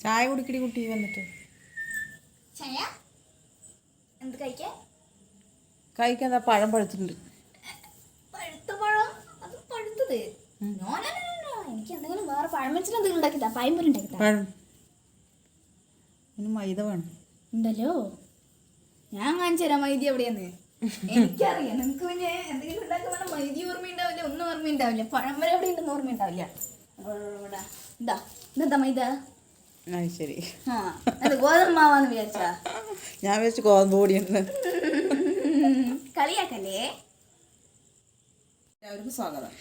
ചായ കുടിക്കടി കുട്ടി വന്നിട്ട് ചായ എന്ത് കഴിക്കാൻ കഴിക്കാൻ പഴം പഴുത്തിട്ടുണ്ട് പഴുത്ത പഴം അത് പഴുത്തത്. എനിക്ക് എന്തെങ്കിലും വേറെ പഴം വെച്ചിട്ട് എന്തെങ്കിലും ഉണ്ടാക്കിത്താ പഴംപൊരി ഉണ്ടാക്കിത്താ പഴം പിന്നെ മൈദ വേണം ഉണ്ടല്ലോ ഞാൻ കാണിച്ചു തരാം മൈദി എവിടെയാന്ന് എനിക്കറിയാം നിങ്ങൾക്ക് പിന്നെ എന്തെങ്കിലും ഉണ്ടാക്കുമ്പോൾ മൈദി ഓർമ്മ ഉണ്ടാവില്ല ഒന്നും ഓർമ്മ ഉണ്ടാവില്ല വരെ എവിടെ ഉണ്ടെന്ന് ഓർമ്മ ഉണ്ടാവില്ല ഇതാ ഇതെന്താ മൈദ ആ ശരി അത് ഗോതമ്പ് മാവാന്ന് വിചാരിച്ചാ? ഞാൻ വെച്ച് ഗോതമ്പ് പൊടി കളിയാക്കല്ലേ? എല്ലാവർക്കും സ്വാഗതം.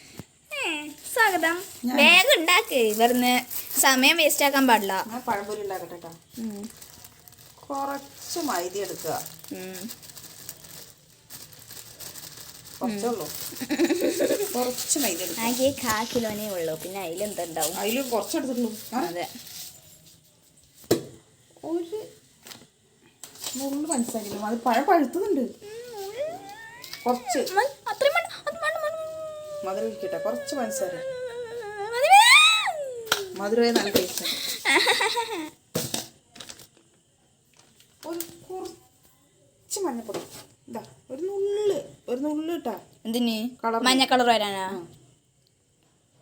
സ്വാഗതം. വേഗം ഉണ്ടാക്ക്. ഇവിടുന്ന് സമയം വേസ്റ്റ് ആക്കാൻ പാടില്ല. പഴംപൊരി ഉണ്ടാക്കട്ടെ കുറച്ച് മൈദ എടുക്കുക. കുറച്ചേ മൈദ എടുക്കുക. ആകെ കാ കിലോനേ ഉള്ളൂ. പിന്നെ അതിലെന്തുണ്ടാവും അതിലും കുറച്ച് എടുത്തിട്ടുള്ളൂ അതെ ഒരു നുള്ളു പഞ്ചസാര അത് പഴം പഴുത്തുന്നുണ്ട് കുറച്ച്. മധുരം ഇരിക്കട്ടെ കുറച്ച് പഞ്ചസാര. മധുരമായി നല്ല ടേസ്റ്റ് ഒരു കുറച്ച് മഞ്ഞപ്പൊടി. ഇതാ ഒരു നുള്ള് ഒരു നുള്ള് ഇട്ടാ. എന്തിന്? മഞ്ഞ കളർ വരാനാ?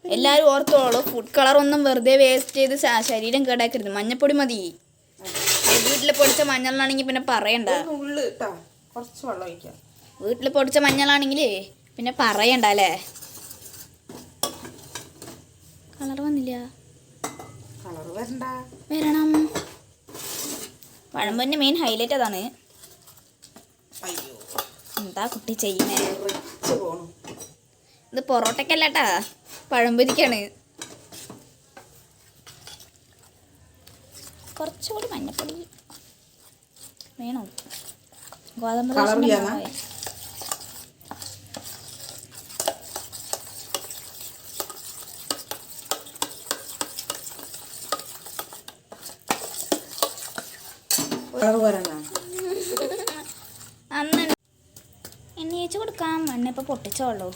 എല്ലാരും ഓർത്തോളൂ ഫുഡ് കളർ ഒന്നും വെറുതെ വേസ്റ്റ് ചെയ്ത് ശരീരം കേടാക്കരുത്. മഞ്ഞപ്പൊടി മതി. വീട്ടിൽ പൊടിച്ച മഞ്ഞളാണെങ്കിൽ പിന്നെ പറയണ്ട. കുറച്ച് വെള്ളം ഒഴിക്കാം. വീട്ടിൽ പൊടിച്ച മഞ്ഞളാണെങ്കിൽ പിന്നെ പറയണ്ട അല്ലേ കളർ വന്നില്ല. കളർ വരണ്ട. വരണം. പഴമ്പൊന്റെ മെയിൻ ഹൈലൈറ്റ് അതാണ്. എന്താ കുട്ടി ചെയ്യുന്നേ? ഇത് പൊറോട്ടക്കല്ലാട്ടാ പഴംപൊരിക്കാണ് കുറച്ചുകൂടി മഞ്ഞപ്പൊടി വേണോ. ഗോതമ്പ് അന്ന് എണ്ണ കൊടുക്കാം. എണ്ണ ഇപ്പൊ പൊട്ടിച്ചോളൂ.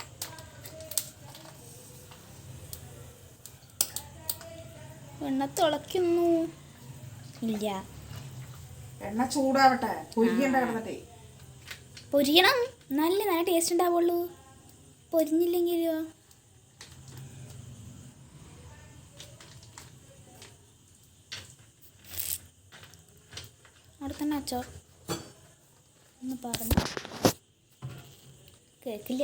എണ്ണ തിളയ്ക്കുന്നു. ഇല്ല. എണ്ണ ചൂടാവട്ടെ. പൊരിക്കണ്ട കിടന്നിട്ടേ. പൊരിയണം. നല്ല നല്ല ടേസ്റ്റ് ഉണ്ടാവുള്ളൂ. പൊരിഞ്ഞില്ലെങ്കിലോ? അവിടെ തന്നെ അച്ചോ ഒന്ന് പറഞ്ഞു. കേക്കില്ല.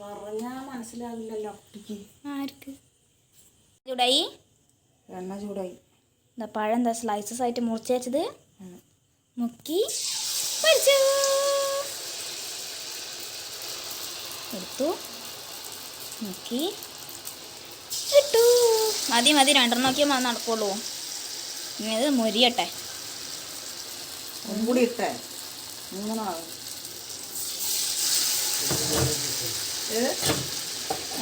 പറഞ്ഞാ മനസ്സിലാകില്ലല്ലോ ആർക്ക്? ചൂടായി? എണ്ണ ചൂടായി. എന്താ പഴം എന്താ സ്ലൈസസ് ആയിട്ട് മുറിച്ച് വെച്ചത്? മുക്കി പൊരിച്ചു. എടുത്തു. മുക്കി ഇട്ടു. മതി മതി. രണ്ടെണ്ണം നോക്കിയാൽ മതി നടക്കുള്ളൂ. ഇനി ഇത് മുരിയട്ടെ. കൂടി ഇട്ടേ?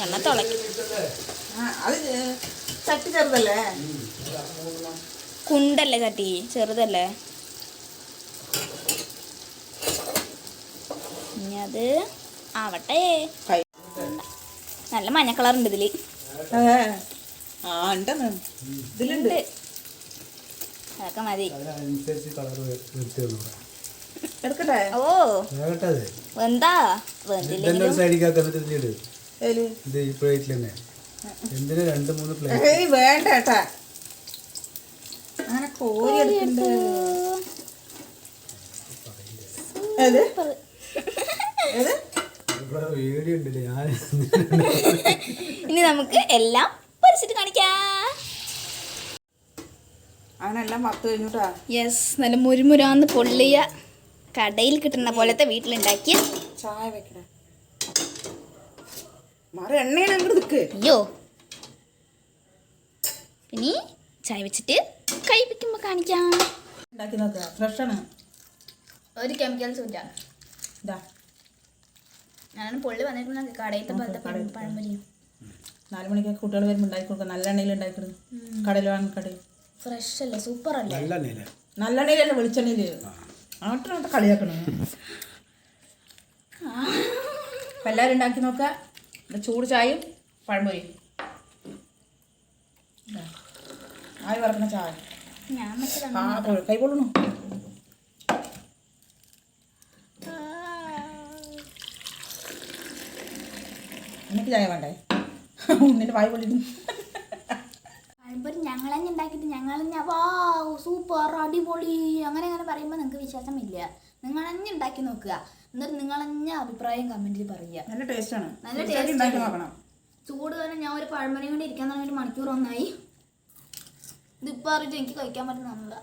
എണ്ണ തുളക്കി. അത് ചട്ടി ചെറുതല്ലേ? കുണ്ടല്ലേ ചട്ടി? ചെറുതല്ലേ? ഇനി അത് ആവട്ടെ. നല്ല മഞ്ഞ കളർ ഉണ്ട് ഇതിൽ ഇതിലുണ്ട്. അതൊക്കെ മതി. ഓ. പ്ലേറ്റിൽ എന്തിന് രണ്ട് മൂന്ന് പ്ലേറ്റ് വേണ്ട അങ്ങനെ കോരി എടുക്കുന്നുണ്ട് ഇനി നമുക്ക് എല്ലാം പൊരിച്ചിട്ട് കാണിക്കാം. അങ്ങനെല്ലാം വറുത്ത് കഴിഞ്ഞിട്ടാ. യെസ് നല്ല മുരുമുരാന്ന് പൊള്ളിയ കടയിൽ കിട്ടുന്ന പോലത്തെ വീട്ടിലുണ്ടാക്കിയ ചായ വെക്കണേ മാറി എണ്ണയാണ് അങ്ങോട്ട് നിൽക്ക് അയ്യോ. ഇനി ചായ വെച്ചിട്ട് കഴിപ്പിക്കുമ്പോൾ കാണിക്കാം. ഉണ്ടാക്കി നോക്കുക ഫ്രഷാണ് ഒരു കെമിക്കൽസ് ഇല്ല. ഇതാ. ഞാൻ പൊള്ളി വന്നിട്ടുള്ള കടയിലത്തെ പോലത്തെ പഴം- പഴംപൊരി. നാല് മണിക്കൊക്കെ കുട്ടികൾ വരുമ്പോൾ ഉണ്ടാക്കി കൊടുക്കുക നല്ല എണ്ണയിൽ ഉണ്ടാക്കിയിടും കടയിൽ വാങ്ങി കടയിൽ ഫ്രഷ് അല്ല? സൂപ്പർ അല്ലേ? നല്ല നില നല്ല എണ്ണയിലല്ല വെളിച്ചെണ്ണയിൽ ആട്ടിനോട്ട് കളിയാക്കണം അപ്പം എല്ലാവരും ഉണ്ടാക്കി നോക്കുക ചൂട് ചായയും പഴംപൊരിയും. ഇതാ. ആയി വറക്കണ ചായ. ആ കൊ- കൈ കൊള്ളണു? എനിക്ക് ചായ വേണ്ടേ? ഉണ്ണിന്റെ വായി പൊള്ളിടും പഴംപൊരി ഞങ്ങളന്നെ ഉണ്ടാക്കിയിട്ട് ഞങ്ങളന്നെ വാ സൂപ്പർ അടിപൊളി അങ്ങനെ അങ്ങനെ പറയുമ്പോൾ നിങ്ങൾക്ക് വിശ്വാസമില്ല. നിങ്ങൾ തന്നെ ഉണ്ടാക്കി നോക്കുക. എന്നിട്ട് നിങ്ങൾ തന്നെ അഭിപ്രായം കമന്റിൽ പറയുക. നല്ല ടേസ്റ്റാണ് നല്ല ടേസ്റ്റ് ചൂട് തന്നെ ഞാൻ ഒരു പഴംപൊരി കൊണ്ട് ഇരിക്കാൻ തുടങ്ങി ഒരു മണിക്കൂർ ഒന്നായി. ഇതിപ്പോൾ അറിയിട്ട് എനിക്ക് കഴിക്കാൻ പറ്റുന്നില്ല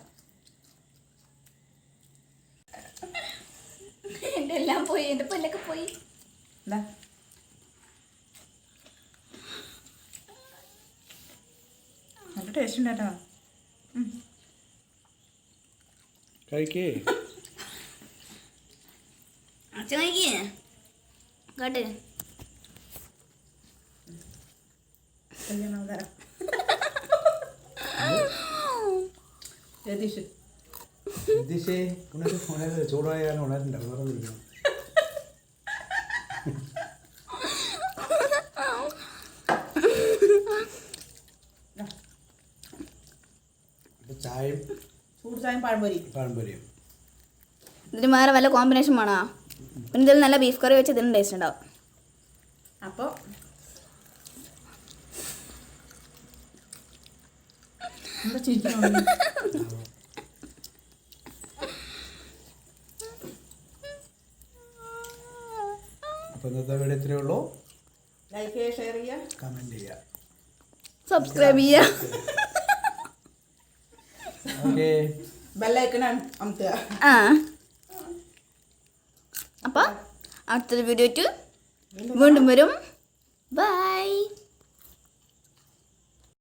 എന്റെ എല്ലാം പോയി എന്റെ പല്ലൊക്കെ പോയി. എന്താ നല്ല ടേസ്റ്റ് കഴിക്കേ. അച്ഛൻ കഴിക്കേ? കേട്ട് കല്യാണം തരാം. രതീഷ്. ദിശേ ഉണര് ഉണര് ചൂടായ കാരണം ഉണരണ്ട. അപ്പൊ ചായയും ചൂട് ചായം പഴംപൊരി. പഴംപൊരിയും. ഇതിന് വേറെ വല്ല കോമ്പിനേഷൻ വേണോ? പിന്നെ ഇതിൽ നല്ല ബീഫ് കറി വെച്ച് ഇതിന് ടേസ്റ്റ് ഉണ്ടാവും. അപ്പോൾ ഇന്നത്തെ വീഡിയോ ഇത്രയേ ഉള്ളൂ. ലൈക്ക് ചെയ്യുക ഷെയർ ചെയ്യുക. കമന്റ് ചെയ്യുക. സബ്സ്ക്രൈബ് ചെയ്യുക. ഓക്കേ ബെല്ലൈക്കൺ അമുത്തുക ആ. അപ്പോൾ അടുത്തൊരു വീഡിയോ വീണ്ടും വരും. ബൈ